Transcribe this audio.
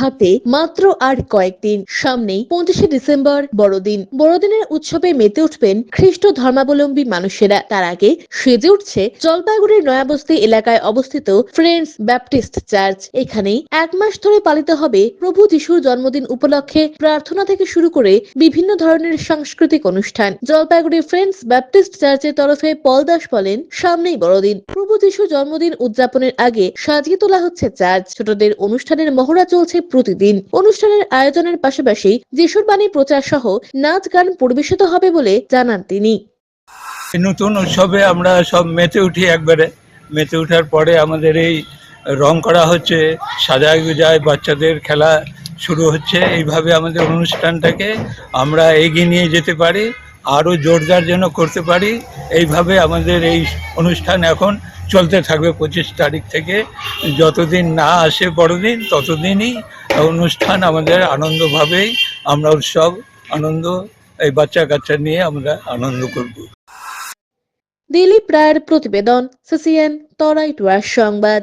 হাতে মাত্র আর কয়েকদিন। সামনেই পঁচিশে ডিসেম্বর, বড়দিন। বড়দিনের উৎসবে মেতে উঠবেন খ্রিস্ট ধর্মাবলম্বী মানুষেরা। তার আগে সেজে উঠছে জলপাইগুড়ির নয়াবস্তি এলাকায় অবস্থিত ফ্রেন্ডস ব্যাপটিস্ট চার্চ। এখানেই এক মাস ধরে পালিত হবে প্রভু যিশুর জন্মদিন উপলক্ষে প্রার্থনা থেকে শুরু করে বিভিন্ন ধরনের সাংস্কৃতিক অনুষ্ঠান। জলপাইগুড়ি ফ্রেন্ডস ব্যাপটিস্ট চার্চের তরফে পল দাস বলেন, সামনেই বড়দিন। প্রভু যিশু জন্মদিন উদযাপনের আগে সাজিয়ে তোলা হচ্ছে চার্চ। ছোটদের অনুষ্ঠানের মহড়া চলছে প্রতিদিন অনুষ্ঠানের আয়োজনের পাশাপাশি যিশুর বাণী প্রচার সহ নাচ গান পরিবেশিত হবে বলে জানান তিনি। নতুন উৎসবে আমরা সব মেতে উঠি একবারে। মেতে ওঠার পরে আমাদের এই রং করা হচ্ছে, সাজায় গুজায় বাচ্চাদের খেলা শুরু হচ্ছে। এইভাবে আমাদের অনুষ্ঠানটাকে আমরা এগিয়ে নিয়ে যেতে পারি। আরও জোরদার যেন করতে পারি, এইভাবে আমাদের এই অনুষ্ঠান এখন চলতে থাকবে পঁচিশ তারিখ থেকে। যতদিন না আসে বড়দিন, ততদিনই অনুষ্ঠান আমাদের আনন্দভাবেই, আমরা উৎসব, আনন্দ, এই বাচ্চা কাচ্চা নিয়ে আমরা আনন্দ করব। দিলীপ রায়ের প্রতিবেদন, সিসিএন, তরাই টুয়ার সংবাদ।